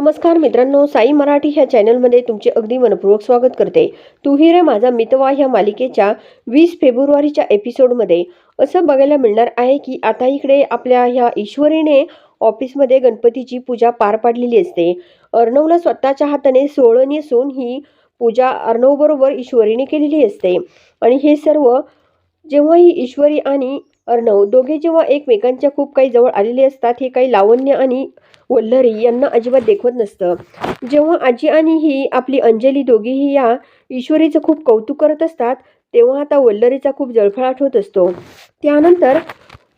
नमस्कार मित्रांनो साई मराठी ह्या चॅनलमध्ये तुमचे अगदी मनपूर्वक स्वागत करते. तू रे माझा मितवा ह्या मालिकेच्या वीस फेब्रुवारीच्या एपिसोडमध्ये. असं बघायला मिळणार आहे की आता इकडे आपल्या ह्या ईश्वरीने ऑफिसमध्ये गणपतीची पूजा पार पाडलेली असते. अर्णवला स्वतःच्या हाताने सोळं नेसून ही पूजा अर्णवबरोबर ईश्वरीने केलेली असते. आणि हे सर्व जेव्हा ही ईश्वरी आणि अर्णव दोघे जेव्हा एकमेकांच्या खूप काही जवळ आलेले असतात हे काही लावण्य आणि वल्लरी यांना अजिबात देखवत नसतं. जेव्हा आजी आणि ही आपली अंजली दोघीही या ईश्वरीचं खूप कौतुक करत असतात तेव्हा आता वल्लरीचा खूप जळफळाट होत असतो. त्यानंतर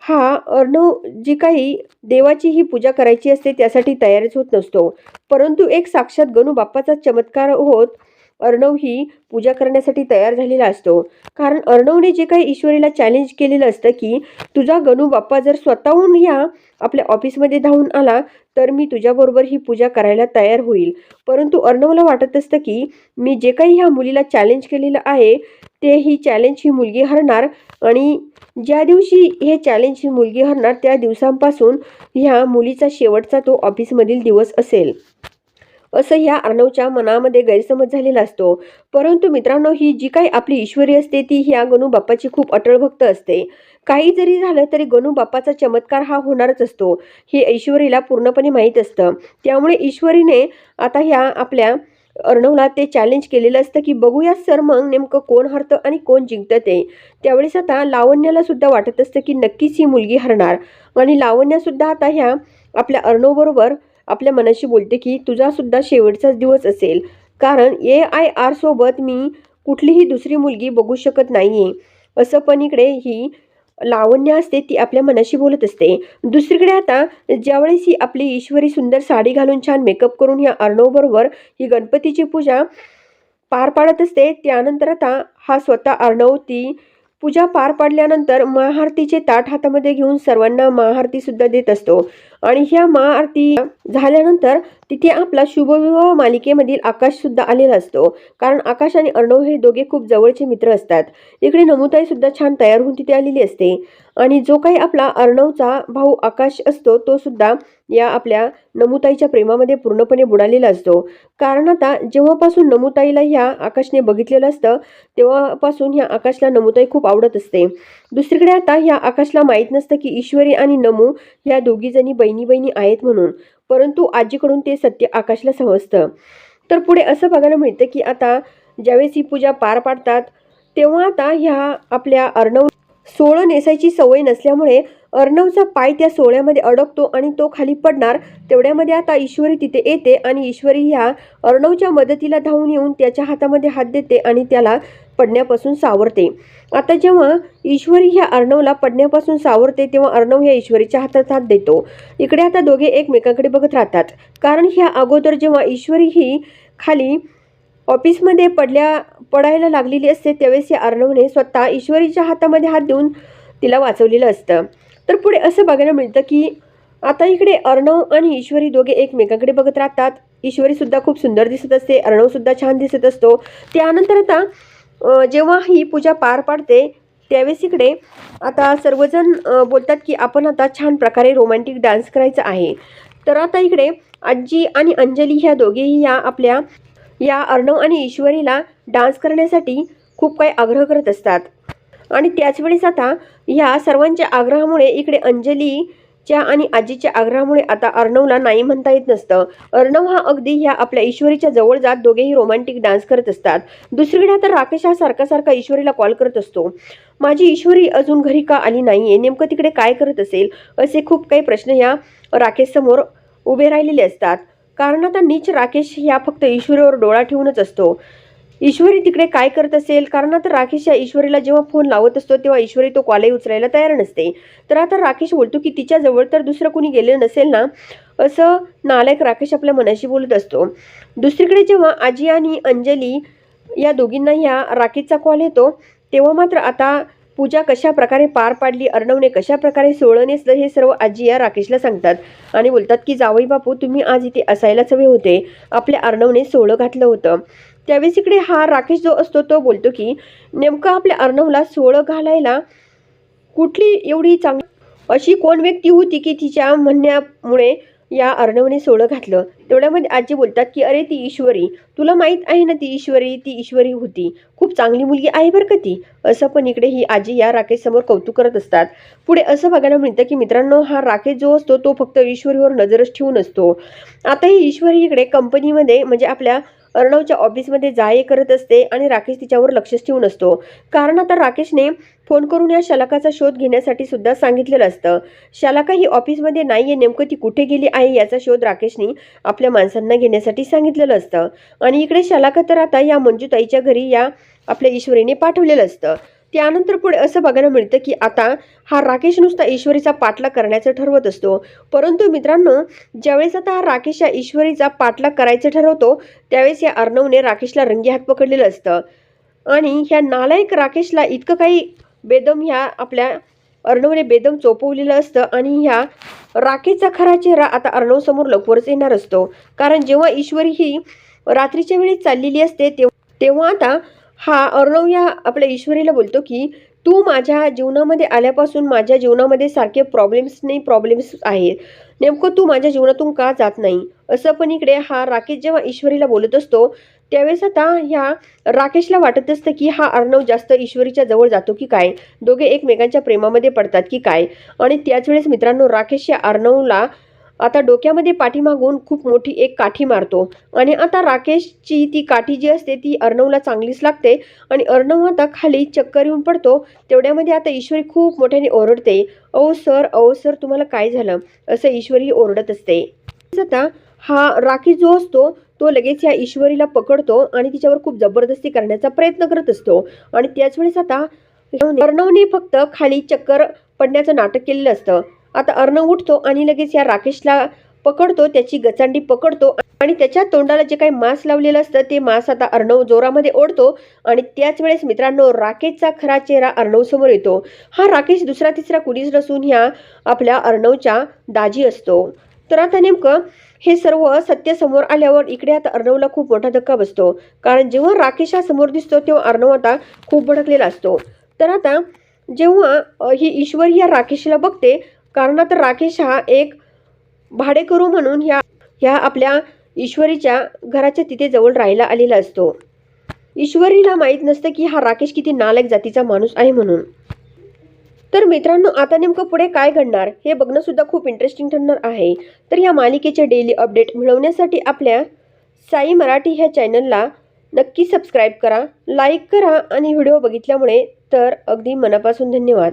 हा अर्णव जी काही देवाची ही पूजा करायची असते त्यासाठी तयारीच होत नसतो. परंतु एक साक्षात गणू बाप्पाचा चमत्कार होत अर्णव ही पूजा करण्यासाठी तयार झालेला असतो. कारण अर्णवने जे काही ईश्वरीला चॅलेंज केलेलं असतं की तुझा गणू बाप्पा जर स्वतःहून या आपल्या ऑफिसमध्ये धावून आला तर मी तुझ्याबरोबर ही पूजा करायला तयार होईल. परंतु अर्णवला वाटत असतं की मी जे काही ह्या मुलीला चॅलेंज केलेलं आहे ते ही चॅलेंज ही मुलगी हरणार आणि ज्या दिवशी हे चॅलेंज ही मुलगी हरणार त्या दिवसांपासून ह्या मुलीचा शेवटचा तो ऑफिसमधील दिवस असेल. असं ह्या अर्णवच्या मनामध्ये गैरसमज झालेला असतो. परंतु मित्रांनो ही जी काही आपली ईश्वरी असते ती ह्या गणू बाप्पाची खूप अटळ भक्त असते. काही जरी झालं तरी गणू बाप्पाचा चमत्कार हा होणारच असतो. हे ईश्वरीला पूर्णपणे माहीत असतं. त्यामुळे ईश्वरीने आता ह्या आपल्या अर्णवला ते चॅलेंज केलेलं असतं की बघूया सर मग नेमकं कोण हरतं आणि कोण जिंकतं ते. त्यावेळेस आता लावण्याला सुद्धा वाटत असतं की नक्कीच ही मुलगी हरणार. आणि लावण्यासुद्धा आता ह्या आपल्या अर्णवबरोबर आपल्या मनाशी बोलते की तुझासुद्धा शेवटचाच दिवस असेल. कारण ए आय आर सोबत मी कुठलीही दुसरी मुलगी बघू शकत नाही आहे असं पण इकडे ही लावण्य असते ती आपल्या मनाशी बोलत असते. दुसरीकडे आता ज्यावेळेस ही आपली ईश्वरी सुंदर साडी घालून छान मेकअप करून ह्या अर्णवबरोबर ही गणपतीची पूजा पार पाडत असते त्यानंतर आता हा स्वतः अर्णव ती पूजा पार पाडल्यानंतर महाआरतीचे ताट हातामध्ये घेऊन सर्वांना महाआरती सुद्धा देत असतो. आणि ह्या महाआरती झाल्यानंतर तिथे आपला शुभविवाह मालिकेमधील आकाश सुद्धा आलेला असतो. कारण आकाश आणि अर्णव हे दोघे खूप जवळचे मित्र असतात. इकडे नमुताई सुद्धा छान तयार होऊन तिथे आलेली असते. आणि जो काही आपला अर्णवचा भाऊ आकाश असतो तो सुद्धा या आपल्या नमुताईच्या प्रेमामध्ये पूर्णपणे बुडालेला असतो. कारण आता जेव्हापासून नमुताईला ह्या आकाशने बघितलेलं असतं तेव्हापासून ह्या आकाशला नमुताई खूप आवडत असते. दुसरीकडे आता ह्या आकाशला माहीत नसतं की ईश्वरी आणि नमू ह्या दोघीजणी बहिणी बहिणी आहेत म्हणून परंतु आजीकडून ते सत्य आकाशला समजतं. तर पुढे असं बघायला मिळतं की आता ज्यावेळेस ही पूजा पार पाडतात तेव्हा आता ह्या आपल्या अर्णव सोळं नेसायची सवय नसल्यामुळे अर्णवचा पाय त्या सोळ्यामध्ये अडकतो आणि तो खाली पडणार. तेवढ्यामध्ये आता ईश्वरी तिथे येते आणि ईश्वरी ह्या अर्णवच्या मदतीला धावून येऊन त्याच्या हातामध्ये हात देते आणि त्याला पडण्यापासून सावरते. आता जेव्हा ईश्वरी ह्या अर्णवला पडण्यापासून सावरते तेव्हा अर्णव ह्या ईश्वरीच्या हातात हात देतो. इकडे आता दोघे एकमेकांकडे बघत राहतात. कारण ह्या अगोदर जेव्हा ईश्वरी ही खाली ऑफिसमध्ये पडल्या पडायला लागलेली असते त्यावेळेस या अर्णवने स्वतः ईश्वरीच्या हातामध्ये हात देऊन तिला वाचवलेलं असतं. तर पुढे असं बघायला मिळतं की आता इकडे अर्णव आणि ईश्वरी दोघे एकमेकांकडे बघत राहतात. ईश्वरीसुद्धा खूप सुंदर दिसत असते अर्णवसुद्धा छान दिसत असतो. त्यानंतर आता जेव्हा ही पूजा पार पाडते त्यावेळेस इकडे आता सर्वजण बोलतात की आपण आता छान प्रकारे रोमॅन्टिक डान्स करायचा आहे. तर आता इकडे आजी आणि अंजली ह्या दोघेही या आपल्या या अर्णव आणि ईश्वरीला डान्स करण्यासाठी खूप काही आग्रह करत असतात. आणि त्याचवेळेस आता ह्या सर्वांच्या आग्रहामुळे इकडे अंजलीच्या आणि आजीच्या आग्रहामुळे आता अर्णवला नाही म्हणता येत नसतं. अर्णव हा अगदी ह्या आपल्या ईश्वरीच्या जवळ जात दोघेही रोमॅन्टिक डान्स करत असतात. दुसरीकडे आता राकेश हा सारखा सारखा ईश्वरीला कॉल करत असतो. माझी ईश्वरी अजून घरी का आली नाही आहे नेमकं तिकडे काय करत असेल? असे खूप काही प्रश्न ह्या राकेशसमोर उभे राहिलेले असतात. कारण आता नीच राकेश ह्या फक्त ईश्वरीवर डोळा ठेवूनच असतो. ईश्वरी तिकडे काय करत असेल? कारण आता राकेश या ईश्वरीला जेव्हा फोन लावत असतो तेव्हा ईश्वरी तो कॉलही उचलायला तयार नसते. तर आता राकेश बोलतो की तिच्याजवळ तर दुसरं कोणी गेलं नसेल ना? असं नालायक राकेश आपल्या मनाशी बोलत असतो. दुसरीकडे जेव्हा आजी आणि अंजली या दोघींना ह्या राकेशचा कॉल येतो तेव्हा मात्र आता पूजा कशा प्रकारे पार पाडली अर्णवने कशा प्रकारे सोळं हे सर्व आजी या राकेशला सांगतात आणि बोलतात की जावई बापू तुम्ही आज इथे असायलाच हवे होते. आपल्या अर्णवने सोळं घातलं होतं. त्यावेळेस इकडे हा राकेश जो असतो तो बोलतो की नेमकं आपल्या अर्णवला सोळं घालायला कुठली एवढी चांगली अशी कोण व्यक्ती होती की तिच्या म्हणण्यामुळे या अर्णवने सोळं घातलं. तेवढ्यामध्ये आजी बोलतात की अरे ती ईश्वरी. तुला माहीत आहे ना ती ईश्वरी ती ईश्वरी होती. खूप चांगली मुलगी आहे बरं का ती. असं पण इकडे ही आजी या राकेशसमोर कौतुक करत असतात. पुढे असं बघायला मिळतं की मित्रांनो हा राकेश जो असतो तो फक्त ईश्वरीवर नजरच ठेवून असतो. आता ही ईश्वरी इकडे कंपनीमध्ये म्हणजे आपल्या अर्णवच्या ऑफिसमध्ये जाय करत असते आणि राकेश तिच्यावर लक्षच ठेवून असतो. कारण आता राकेशने फोन करून या शलाकाचा शोध घेण्यासाठी सुद्धा सांगितलेलं असतं. शालाका ही ऑफिसमध्ये नाही आहे नेमकं ती कुठे गेली आहे याचा शोध राकेशने आपल्या माणसांना घेण्यासाठी सांगितलेलं असतं. आणि इकडे शालाका तर आता या मंजूताईच्या घरी या आपल्या ईश्वरीने पाठवलेलं असतं. त्यानंतर पुढे असं बघायला मिळतं की आता हा राकेश नुसता ईश्वरीचा पाठलाग करण्याचं ठरवत असतो. परंतु मित्रांनो ज्यावेळेस आता हा राकेश या ईश्वरीचा पाठलाग करायचं ठरवतो त्यावेळेस या अर्णवने राकेशला रंगी हात पकडलेलं असतं. आणि ह्या नालायक राकेशला इतकं काही बेदम ह्या आपल्या अर्णवने बेदम चोपवलेलं असतं आणि ह्या राकेशचा खरा चेहरा आता अर्णवसमोर लवकरच येणार असतो. कारण जेव्हा ईश्वरी ही रात्रीच्या वेळी चाललेली असते तेव्हा तेव्हा आता हा अर्णव या आपल्या ईश्वरीला बोलतो की तू माझ्या जीवनामध्ये आल्यापासून माझ्या जीवनामध्ये सारखे प्रॉब्लेम्स नाही प्रॉब्लेम्स आहेत. नेमकं तू माझ्या जीवनातून का जात नाही? असं पण इकडे हा राकेश जेव्हा ईश्वरीला बोलत असतो त्यावेळेस आता ह्या राकेशला वाटत असतं की हा अर्णव जास्त ईश्वरीच्या जवळ जातो की काय? दोघे एकमेकांच्या प्रेमामध्ये पडतात की काय? आणि त्याच वेळेस मित्रांनो राकेश या अर्णवला आता डोक्यामध्ये पाठीमागून खूप मोठी एक काठी मारतो. आणि आता राकेशची ती काठी जी असते ती अर्णवला चांगलीच लागते. आणि अर्णव आता खाली चक्कर येऊन पडतो. तेवढ्यामध्ये आता ईश्वरी खूप मोठ्याने ओरडते. अहो सर अहो सर तुम्हाला काय झालं? असं ईश्वरी ओरडत असते. आता हा राकेश जो असतो तो लगेच या ईश्वरीला पकडतो आणि तिच्यावर खूप जबरदस्ती करण्याचा प्रयत्न करत असतो. आणि त्याच वेळेस आता अर्णवने फक्त खाली चक्कर पडण्याचं नाटक केलेलं असतं. आता अर्णव उठतो आणि लगेच या राकेशला पकडतो त्याची गचांडी पकडतो आणि त्याच्या तोंडाला जे काही मांस लावलेलं असतं ते मांस आता अर्णव जोरामध्ये ओढतो आणि त्याच वेळेस मित्रांनो राकेशचा खरा चेहरा अर्णव समोर येतो. हा राकेश दुसरा तिसरा कुणीच नसून ह्या आपल्या अर्णवच्या दाजी असतो. तर आता नेमकं हे सर्व सत्य समोर आल्यावर इकडे आता अर्णवला खूप मोठा धक्का बसतो. कारण जेव्हा राकेश हा समोर दिसतो तेव्हा अर्णव आता खूप भडकलेला असतो. तर आता जेव्हा ही ईश्वरी या राकेशला बघते कारण आता राकेश हा एक भाडेकरू म्हणून ह्या ह्या आपल्या ईश्वरीच्या घराच्या तिथे जवळ राहायला आलेला असतो. ईश्वरीला माहीत नसतं की हा राकेश किती नालायक जातीचा माणूस आहे म्हणून. तर मित्रांनो आता नेमकं पुढे काय घडणार हे बघणंसुद्धा खूप इंटरेस्टिंग ठरणार आहे. तर या मालिकेचे डेली अपडेट मिळवण्यासाठी आपल्या साई मराठी ह्या चॅनलला नक्की सबस्क्राईब करा लाईक करा आणि व्हिडिओ बघितल्यामुळे तर अगदी मनापासून धन्यवाद.